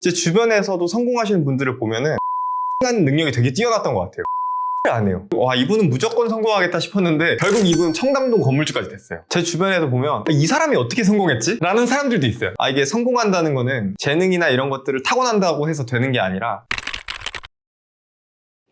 제 주변에서도 성공하시는 분들을 보면은 하는 능력이 되게 뛰어났던 것 같아요. 안 해요. 와 이분은 무조건 성공하겠다 싶었는데 결국 이분은 청담동 건물주까지 됐어요. 제 주변에도 보면 이 사람이 어떻게 성공했지? 라는 사람들도 있어요. 아 이게 성공한다는 거는 재능이나 이런 것들을 타고난다고 해서 되는 게 아니라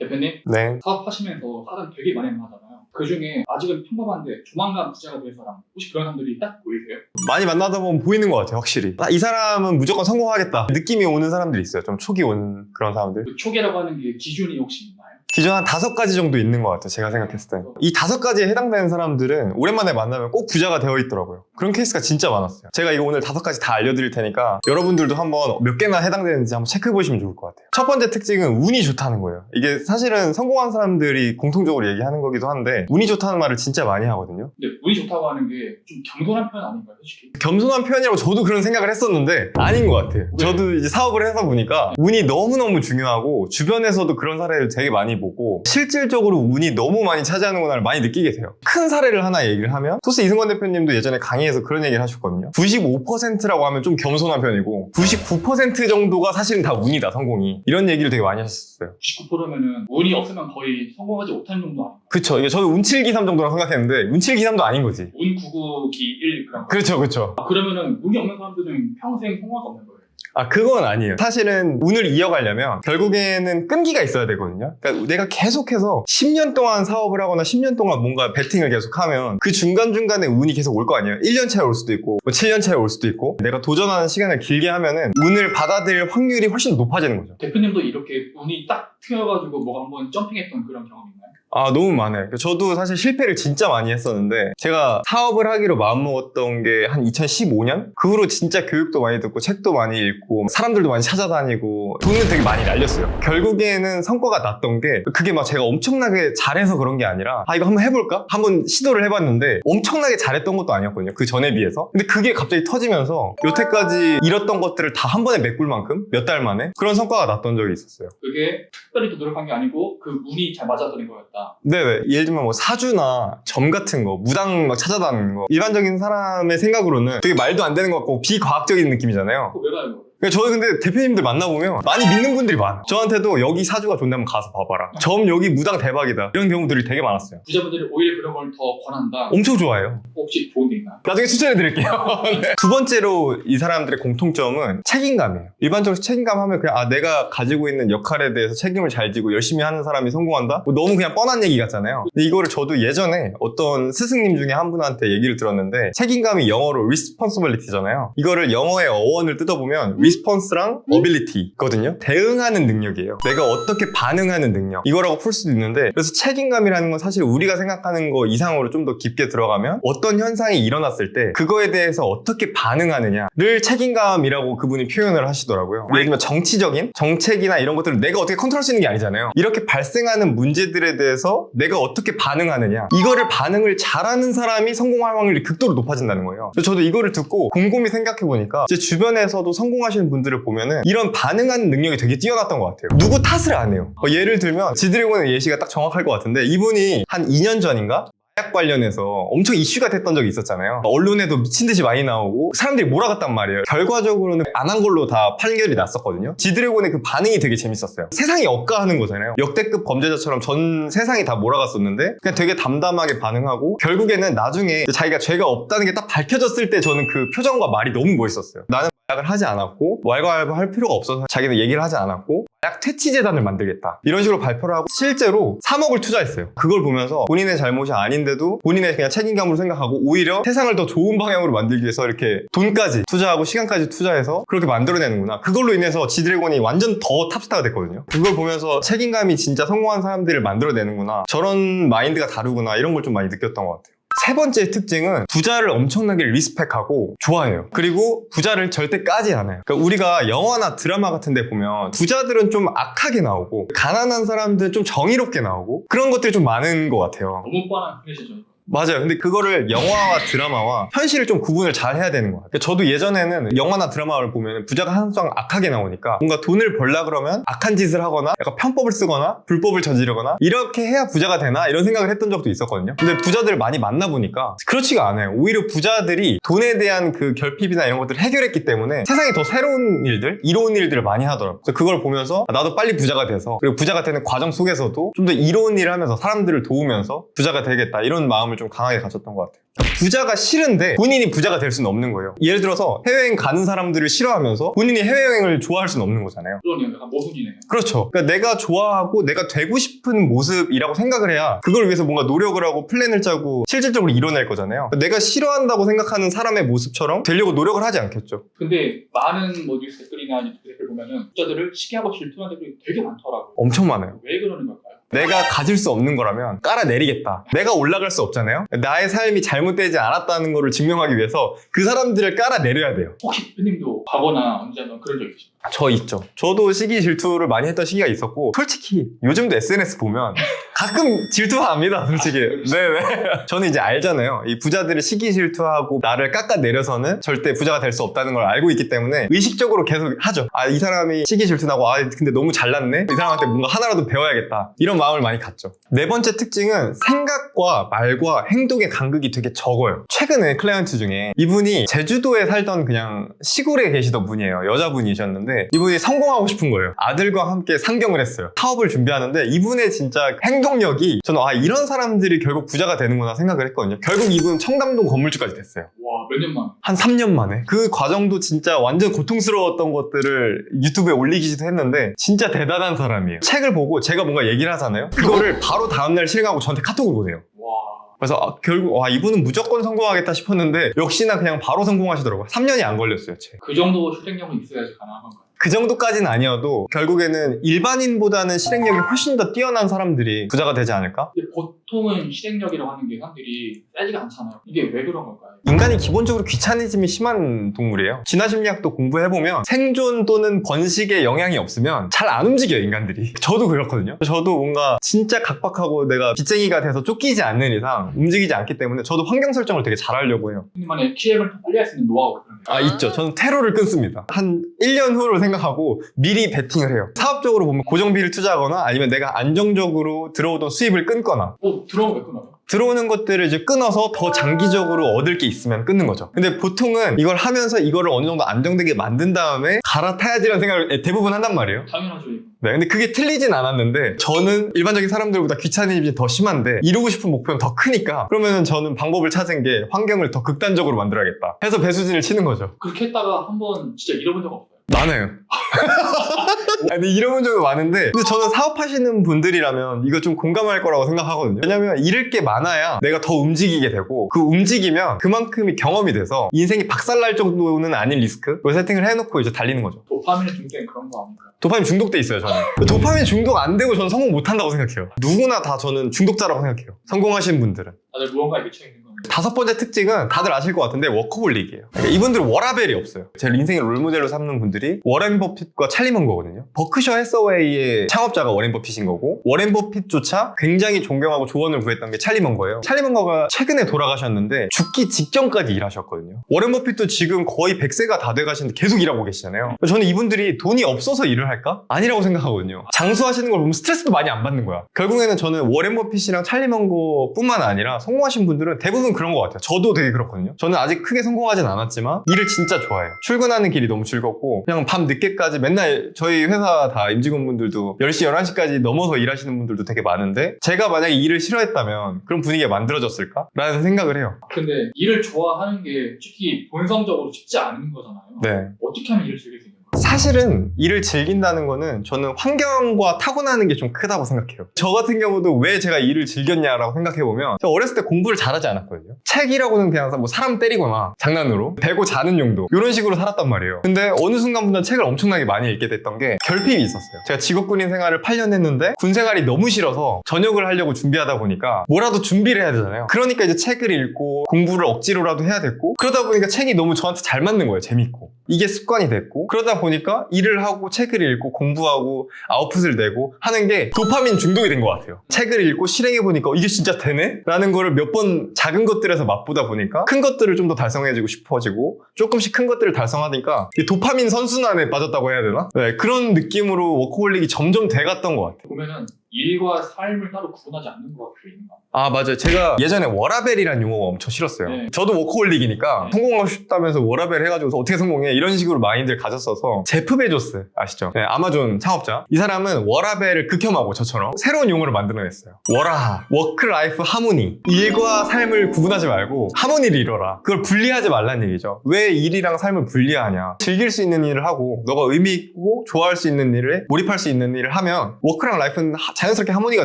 대표님 네 사업하시면서 사람 되게 많이 만나잖아요. 그 중에 아직은 평범한데 조만간 부자가 될 사람 혹시 그런 사람들이 딱 보이세요? 많이 만나다 보면 보이는 것 같아요 확실히 아, 이 사람은 무조건 성공하겠다 느낌이 오는 사람들이 있어요 좀 초기 오는 그런 사람들 그 초계라고 하는 게 기준이 혹시? 기존 한 다섯 가지 정도 있는 것 같아요. 제가 생각했을 때. 이 다섯 가지에 해당되는 사람들은 오랜만에 만나면 꼭 부자가 되어 있더라고요. 그런 케이스가 진짜 많았어요. 제가 이거 오늘 다섯 가지 다 알려드릴 테니까 여러분들도 한번 몇 개나 해당되는지 한번 체크해보시면 좋을 것 같아요. 첫 번째 특징은 운이 좋다는 거예요. 이게 사실은 성공한 사람들이 공통적으로 얘기하는 거기도 한데 운이 좋다는 말을 진짜 많이 하거든요. 근데 운이 좋다고 하는 게 좀 겸손한 표현 아닌가요, 솔직히? 겸손한 표현이라고 저도 그런 생각을 했었는데 아닌 것 같아요. 저도 이제 사업을 해서 보니까 운이 너무너무 중요하고 주변에서도 그런 사례를 되게 많이 보고 실질적으로 운이 너무 많이 차지하는구나를 많이 느끼게 돼요. 큰 사례를 하나 얘기를 하면 소스 이승건 대표님도 예전에 강의에서 그런 얘기를 하셨거든요. 95%라고 하면 좀 겸손한 편이고 99% 정도가 사실은 다 운이다 성공이 이런 얘기를 되게 많이 하셨어요. 99%면은 운이 없으면 거의 성공하지 못하는 정도 아닌가요? 그쵸. 이게 저는 운 7기삼 정도라고 생각했는데 운 7기삼도 아닌 거지. 운 99기 1 그런 거. 그렇죠, 그렇죠. 아, 그러면은 운이 없는 사람들은 평생 수 없는 거예요. 아, 그건 아니에요. 사실은 운을 이어가려면 결국에는 끈기가 있어야 되거든요. 그러니까 내가 계속해서 10년 동안 사업을 하거나 10년 동안 뭔가 베팅을 계속하면 그 중간중간에 운이 계속 올 거 아니에요. 1년 차에 올 수도 있고, 뭐 7년 차에 올 수도 있고, 내가 도전하는 시간을 길게 하면은 운을 받아들일 확률이 훨씬 높아지는 거죠. 대표님도 이렇게 운이 딱 트여가지고 뭐가 한번 점핑했던 그런 경험 있나요? 아, 너무 많아요. 그러니까 저도 사실 실패를 진짜 많이 했었는데, 제가 사업을 하기로 마음먹었던 게 한 2015년? 그 후로 진짜 교육도 많이 듣고, 책도 많이 읽고, 사람들도 많이 찾아다니고, 돈을 되게 많이 날렸어요. 결국에는 성과가 났던 게, 그게 막 제가 엄청나게 잘해서 그런 게 아니라, 아, 이거 한번 해볼까? 한번 시도를 해봤는데, 엄청나게 잘했던 것도 아니었거든요. 그 전에 비해서. 근데 그게 갑자기 터지면서, 여태까지 잃었던 것들을 다 한 번에 메꿀 만큼, 몇 달 만에, 그런 성과가 났던 적이 있었어요. 그게 특별히 더 노력한 게 아니고 그 운이 잘 맞아들인 거였다. 네네. 예를 들면 뭐 사주나 점 같은 거, 무당 막 찾아다니는 거. 일반적인 사람의 생각으로는 되게 말도 안 되는 것 같고 비과학적인 느낌이잖아요. 그거 왜 가요? 그러니까 저는 근데 대표님들 만나보면 많이 믿는 분들이 많아요. 저한테도 여기 사주가 한번 가서 봐봐라. 점 여기 무당 대박이다. 이런 경우들이 되게 많았어요. 부자분들이 오히려 그런 걸 더 권한다. 엄청 좋아해요. 혹시 좋은 게 있나요? 나중에 추천해 드릴게요. 네. 두 번째로 이 사람들의 공통점은 책임감이에요. 일반적으로 책임감 하면 그냥 아 내가 가지고 있는 역할에 대해서 책임을 잘 지고 열심히 하는 사람이 성공한다? 뭐 너무 그냥 뻔한 얘기 같잖아요. 근데 이거를 저도 예전에 어떤 스승님 중에 한 분한테 얘기를 들었는데 책임감이 영어로 responsibility잖아요. 이거를 영어의 어원을 뜯어보면 response랑 ability거든요. 대응하는 능력이에요. 내가 어떻게 반응하는 능력. 이거라고 풀 수도 있는데 그래서 책임감이라는 건 사실 우리가 생각하는 거 이상으로 좀 더 깊게 들어가면 어떤 현상이 일어났을 때 그거에 대해서 어떻게 반응하느냐를 책임감이라고 그분이 표현을 하시더라고요. 예를 들면 정치적인 정책이나 이런 것들을 내가 어떻게 컨트롤할 수 있는 게 아니잖아요. 이렇게 발생하는 문제들에 대해서 내가 어떻게 반응하느냐 이거를 반응을 잘하는 사람이 성공할 확률이 극도로 높아진다는 거예요. 저도 이거를 듣고 곰곰이 생각해 보니까 제 주변에서도 성공하 시는 분들을 보면은 이런 반응하는 능력이 되게 뛰어났던 것 같아요. 누구 탓을 안 해요. 뭐 예를 들면 지드래곤의 예시가 딱 정확할 것 같은데 이분이 한 2년 전인가 마약 관련해서 엄청 이슈가 됐던 적이 있었잖아요. 언론에도 미친 듯이 많이 나오고 사람들이 몰아갔단 말이에요. 결과적으로는 안 한 걸로 다 판결이 났었거든요. 지드래곤의 그 반응이 되게 재밌었어요. 세상이 억까하는 거잖아요. 역대급 범죄자처럼 전 세상이 다 몰아갔었는데 그냥 되게 담담하게 반응하고 결국에는 나중에 자기가 죄가 없다는 게 딱 밝혀졌을 때 저는 그 표정과 말이 너무 멋있었어요. 나는 마약을 하지 않았고 왈가왈부 할 필요가 없어서 자기는 얘기를 하지 않았고 마약 퇴치 재단을 만들겠다. 이런 식으로 발표를 하고 실제로 3억을 투자했어요. 그걸 보면서 본인의 잘못이 아닌데도 본인의 그냥 책임감으로 생각하고 오히려 세상을 더 좋은 방향으로 만들기 위해서 이렇게 돈까지 투자하고 시간까지 투자해서 그렇게 만들어내는구나. 그걸로 인해서 지드래곤이 완전 더 탑스타가 됐거든요. 그걸 보면서 책임감이 진짜 성공한 사람들을 만들어내는구나. 저런 마인드가 다르구나. 이런 걸 좀 많이 느꼈던 것 같아요 세 번째 특징은 부자를 엄청나게 리스펙하고 좋아해요. 그리고 부자를 절대 까지 않아요. 그러니까 우리가 영화나 드라마 같은 데 보면 부자들은 좀 악하게 나오고 가난한 사람들은 좀 정의롭게 나오고 그런 것들이 좀 많은 것 같아요. 너무 뻔한 클리셰죠. 맞아요. 근데 그거를 영화와 드라마와 현실을 좀 구분을 잘 해야 되는 것 같아요. 저도 예전에는 영화나 드라마를 보면 부자가 항상 악하게 나오니까 뭔가 돈을 벌라 그러면 악한 짓을 하거나 약간 편법을 쓰거나 불법을 저지르거나 이렇게 해야 부자가 되나 이런 생각을 했던 적도 있었거든요. 근데 부자들을 많이 만나보니까 그렇지가 않아요. 오히려 부자들이 돈에 대한 그 결핍이나 이런 것들을 해결했기 때문에 세상에 더 새로운 일들, 이로운 일들을 많이 하더라고요. 그래서 그걸 보면서 아, 나도 빨리 부자가 돼서 그리고 부자가 되는 과정 속에서도 좀 더 이로운 일을 하면서 사람들을 도우면서 부자가 되겠다 이런 마음을 좀 강하게 가졌던 것 같아요. 부자가 싫은데 본인이 부자가 될 수는 없는 거예요. 예를 들어서 해외여행 가는 사람들을 싫어하면서 본인이 해외여행을 좋아할 수는 없는 거잖아요. 그러네요. 약간 모순이네요. 그렇죠. 그러니까 내가 좋아하고 내가 되고 싶은 모습이라고 생각을 해야 그걸 위해서 뭔가 노력을 하고 플랜을 짜고 실질적으로 이뤄낼 거잖아요. 그러니까 내가 싫어한다고 생각하는 사람의 모습처럼 되려고 노력을 하지 않겠죠. 근데 많은 뭐 뉴스 댓글이나 유튜브 댓글 보면은 부자들을 시기하고 질투하는 댓글이 되게 많더라고요. 엄청 많아요. 왜 그러는 걸까요? 내가 가질 수 없는 거라면 깔아내리겠다. 내가 올라갈 수 없잖아요. 나의 삶이 잘못되지 않았다는 거를 증명하기 위해서 그 사람들을 깔아내려야 돼요. 혹시 대표님도 과거나 언제 한번 그런 적 있으신가요? 저 있죠. 저도 시기 질투를 많이 했던 시기가 있었고, 솔직히 요즘도 SNS 보면 가끔 질투합니다, 솔직히. 네네. 저는 이제 알잖아요. 이 부자들이 시기 질투하고 나를 깎아내려서는 절대 부자가 될 수 없다는 걸 알고 있기 때문에 의식적으로 계속 하죠. 아, 이 사람이 시기 질투나고, 아, 근데 너무 잘났네? 이 사람한테 뭔가 하나라도 배워야겠다. 이런 마음을 많이 갖죠. 네 번째 특징은 생각과 말과 행동의 간극이 되게 적어요. 최근에 클라이언트 중에 이분이 제주도에 살던 그냥 시골에 계시던 분이에요. 여자분이셨는데 이분이 성공하고 싶은 거예요. 아들과 함께 상경을 했어요. 사업을 준비하는데 이분의 진짜 행동 력이 저는 아 이런 사람들이 결국 부자가 되는구나 생각을 했거든요. 결국 이분 청담동 건물주까지 됐어요. 와, 몇 년 만에. 한 3년 만에. 그 과정도 진짜 완전 고통스러웠던 것들을 유튜브에 올리기도 했는데 진짜 대단한 사람이에요. 책을 보고 제가 뭔가 얘기를 하잖아요. 그거를 바로 다음날 실행하고 저한테 카톡을 보내요. 와, 그래서 아, 결국 와 이분은 무조건 성공하겠다 싶었는데 역시나 그냥 바로 성공하시더라고요. 3년이 안 걸렸어요. 제. 그 정도 실행력은 있어야지 가능한 건가요? 그 정도까지는 아니어도 결국에는 일반인보다는 실행력이 훨씬 더 뛰어난 사람들이 부자가 되지 않을까? 근데 보통은 실행력이라고 하는 게 사람들이 세지가 않잖아요. 이게 왜 그런 걸까요? 인간이 기본적으로 귀차니즘이 심한 동물이에요. 진화심리학도 공부해보면 생존 또는 번식에 영향이 없으면 잘 안 움직여요, 인간들이. 저도 그렇거든요. 저도 뭔가 진짜 각박하고 내가 빚쟁이가 돼서 쫓기지 않는 이상 움직이지 않기 때문에 저도 환경 설정을 되게 잘 하려고 해요. 본인만의 TM을 더 빨리 할 수 있는 노하우가 그런 아, 있죠. 저는 테러를 끊습니다. 한 1년 후를 생각 하고 미리 베팅을 해요. 사업적으로 보면 고정비를 투자하거나 아니면 내가 안정적으로 들어오던 수입을 끊거나 어, 들어오면 왜 끊어요? 들어오는 것들을 이제 끊어서 더 장기적으로 얻을 게 있으면 끊는 거죠. 근데 보통은 이걸 하면서 이거를 어느 정도 안정되게 만든 다음에 갈아타야지라는 생각을 대부분 한단 말이에요. 당연하죠. 이거. 네, 근데 그게 틀리진 않았는데 저는 일반적인 사람들보다 귀차니즘이 더 심한데 이루고 싶은 목표는 더 크니까 그러면 저는 방법을 찾은 게 환경을 더 극단적으로 만들어야겠다 해서 배수진을 치는 거죠. 그렇게 했다가 한 번 진짜 잃어본 적 없어요. 많아요. 아니, 근데 이런 적도 많은데 근데 저는 사업하시는 분들이라면 이거 좀 공감할 거라고 생각하거든요. 왜냐면 잃을 게 많아야 내가 더 움직이게 되고 그 움직이면 그만큼이 경험이 돼서 인생이 박살날 정도는 아닌 리스크로 세팅을 해놓고 이제 달리는 거죠. 도파민에 중독된 그런 거 아닐까요? 도파민 중독돼 있어요, 저는. 도파민 중독 안 되고 저는 성공 못 한다고 생각해요. 누구나 다 저는 중독자라고 생각해요. 성공하신 분들은. 다들 무언가에 미쳐 있는 거예요. 다섯 번째 특징은 다들 아실 것 같은데 워커홀릭이에요. 그러니까 이분들은 워라벨이 없어요. 제 인생의 롤모델로 삼는 분들이 워렌 버핏과 찰리 먼거거든요. 버크셔 해서웨이의 창업자가 워렌 버핏인 거고 워렌 버핏조차 굉장히 존경하고 조언을 구했던 게 찰리 먼거예요. 찰리 먼거가 최근에 돌아가셨는데 죽기 직전까지 일하셨거든요. 워렌 버핏도 지금 거의 100세가 다 돼가시는데 계속 일하고 계시잖아요. 저는 이분들이 돈이 없어서 일을 할까? 아니라고 생각하거든요. 장수하시는 걸 보면 스트레스도 많이 안 받는 거야. 결국에는 저는 워렌 버핏이랑 찰리 먼거뿐만 아니라 성공하신 분들은 대부분 그런 것 같아요. 저도 되게 그렇거든요. 저는 아직 크게 성공하진 않았지만 일을 진짜 좋아해요. 출근하는 길이 너무 즐겁고 그냥 밤 늦게까지 맨날 저희 회사 다 임직원분들도 10시, 11시까지 넘어서 일하시는 분들도 되게 많은데 제가 만약에 일을 싫어했다면 그런 분위기가 만들어졌을까? 라는 생각을 해요. 근데 일을 좋아하는 게 솔직히 본성적으로 쉽지 않은 거잖아요. 네. 어떻게 하면 일을 즐길 수? 사실은 일을 즐긴다는 거는 저는 환경과 타고나는 게 좀 크다고 생각해요. 저 같은 경우도 왜 제가 일을 즐겼냐라고 생각해보면 저 어렸을 때 공부를 잘하지 않았거든요. 책이라고는 그냥 뭐 사람 때리거나 장난으로 배고 자는 용도 이런 식으로 살았단 말이에요. 근데 어느 순간부터 책을 엄청나게 많이 읽게 됐던 게 결핍이 있었어요. 제가 직업군인 생활을 8년 했는데 군 생활이 너무 싫어서 전역을 하려고 준비하다 보니까 뭐라도 준비를 해야 되잖아요. 그러니까 이제 책을 읽고 공부를 억지로라도 해야 됐고 그러다 보니까 책이 너무 저한테 잘 맞는 거예요. 재밌고. 이게 습관이 됐고 그러다 보니까 일을 하고 책을 읽고 공부하고 아웃풋을 내고 하는 게 도파민 중독이 된 것 같아요. 책을 읽고 실행해 보니까 이게 진짜 되네? 라는 거를 몇 번 작은 것들에서 맛보다 보니까 큰 것들을 좀 더 달성해지고 싶어지고 조금씩 큰 것들을 달성하니까 이 도파민 선순환에 빠졌다고 해야 되나? 네, 그런 느낌으로 워커홀릭이 점점 돼갔던 것 같아요. 보면은 일과 삶을 따로 구분하지 않는 것 같아요. 있는 거. 아 맞아요. 제가 예전에 워라벨이라는 용어가 엄청 싫었어요. 네. 저도 워커홀릭이니까 네. 성공하고 싶다면서 워라벨 해가지고 어떻게 성공해? 이런 식으로 마인드를 가졌어서 제프 베조스 아시죠? 네, 아마존 창업자. 이 사람은 워라벨을 극혐하고 저처럼 새로운 용어를 만들어냈어요. 워라하 워크 라이프 하모니. 일과 삶을 구분하지 말고 하모니를 이뤄라. 그걸 분리하지 말란 얘기죠. 왜 일이랑 삶을 분리하냐? 즐길 수 있는 일을 하고 너가 의미 있고 좋아할 수 있는 일에 몰입할 수 있는 일을 하면 워크랑 라이프는 하- 자연스럽게 하모니가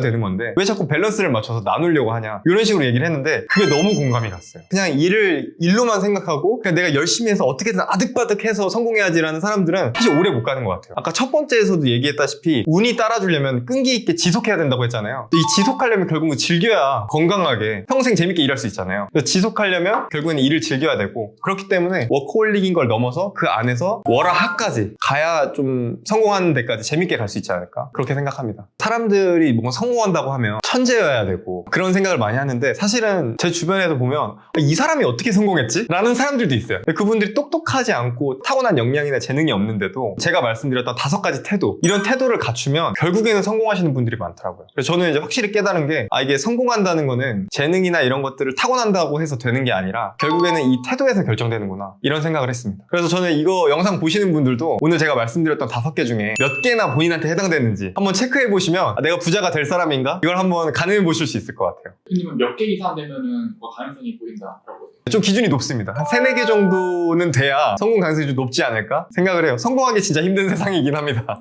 되는 건데 왜 자꾸 밸런스를 맞춰서 나누려고 하냐? 이런 식으로 얘기를 했는데 그게 너무 공감이 갔어요. 그냥 일을 일로만 생각하고 그냥 내가 열심히 해서 어떻게든 아득바득해서 성공해야지라는 사람들은 사실 오래 못 가는 것 같아요. 아까 첫 번째에서도 얘기했다시피 운이 따라주려면 끈기 있게 지속해야 된다고 했잖아요. 이 지속하려면 결국은 즐겨야 건강하게 평생 재밌게 일할 수 있잖아요. 지속하려면 결국엔 일을 즐겨야 되고 그렇기 때문에 워커홀릭인 걸 넘어서 그 안에서 워라하까지 가야 좀 성공하는 데까지 재밌게 갈 수 있지 않을까? 그렇게 생각합니다. 사람들 이 뭔가 성공한다고 하면 천재여야 되고 그런 생각을 많이 하는데 사실은 제 주변에서 보면 이 사람이 어떻게 성공했지? 라는 사람들도 있어요. 그분들이 똑똑하지 않고 타고난 역량이나 재능이 없는데도 제가 말씀드렸던 다섯 가지 태도 이런 태도를 갖추면 결국에는 성공하시는 분들이 많더라고요. 그래서 저는 이제 확실히 깨달은 게 아 이게 성공한다는 거는 재능이나 이런 것들을 타고난다고 해서 되는 게 아니라 결국에는 이 태도에서 결정되는구나 이런 생각을 했습니다. 그래서 저는 이거 영상 보시는 분들도 오늘 제가 말씀드렸던 다섯 개 중에 몇 개나 본인한테 해당되는지 한번 체크해 보시면 아, 내가 부자가 될 사람인가 이걸 한번 가늠해 보실 수 있을 것 같아요 대표님은 몇 개 이상 되면은 뭐 가능성이 보인다라고. 좀 기준이 높습니다. 한 세네 개 정도는 돼야 성공 가능성이 좀 높지 않을까 생각을 해요. 성공하기 진짜 힘든 세상이긴 합니다.